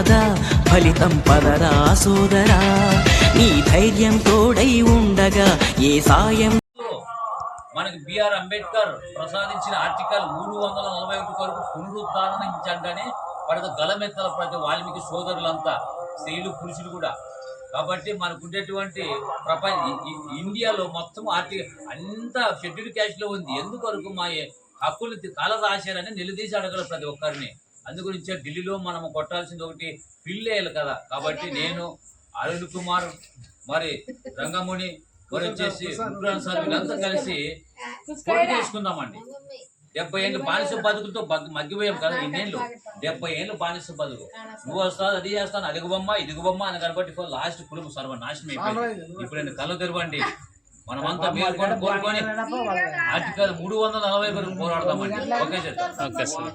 కాదా ఫలితం పదరా సోదరా. నీ ధైర్యం తోడై ఉండగా ఏ సాయం? మనకి బిఆర్ అంబేద్కర్ ప్రసాదించిన ఆర్టికల్ మూడు వందల నలభై ఒకటి వరకు పునరుద్ధరించండి పడత గలమెత్తల ప్రతి వాల్మీకి సోదరులంతా స్త్రీలు పురుషులు కూడా. కాబట్టి మనకు ఉండేటువంటి ప్రపంచ ఇండియాలో మొత్తం ఆర్టికల్ అంతా షెడ్యూల్ క్యాష్లో లో ఉంది. ఎందుకొరకు మా హక్కులు కళ రాశారని నిలదీసి అడగల ప్రతి ఒక్కరిని. అందుగురించే ఢిల్లీలో మనం కొట్టాల్సింది ఒకటి ఫిల్ వేయాలి కదా. కాబట్టి నేను అరుణ్ కుమార్ మరి రంగముని మరి వచ్చేసి ఉగ్రాన్ సార్ వీళ్ళంతా కలిసి చేసుకుందామండి. డెబ్బై ఏళ్ళు బానిస బతుకులతో బతు- మగ్గిపోయాం కదా ఇన్నేళ్ళు. డెబ్బై ఏళ్ళు బానిస బతుకు. నువ్వు వస్తావు అది చేస్తాను అడుగుబొమ్మ ఇదిగుబొమ్మ అని కాబట్టి లాస్ట్ కుటుంబం సర్వనాశనం అయిపోయింది. ఇప్పుడు నేను కళ్ళు తెరవండి. మనమంతా మీరు కూడా కోరుకొని ఆర్టికల్ మూడు వందల నలభై వరకు పోరాడదామండి. Okay sir.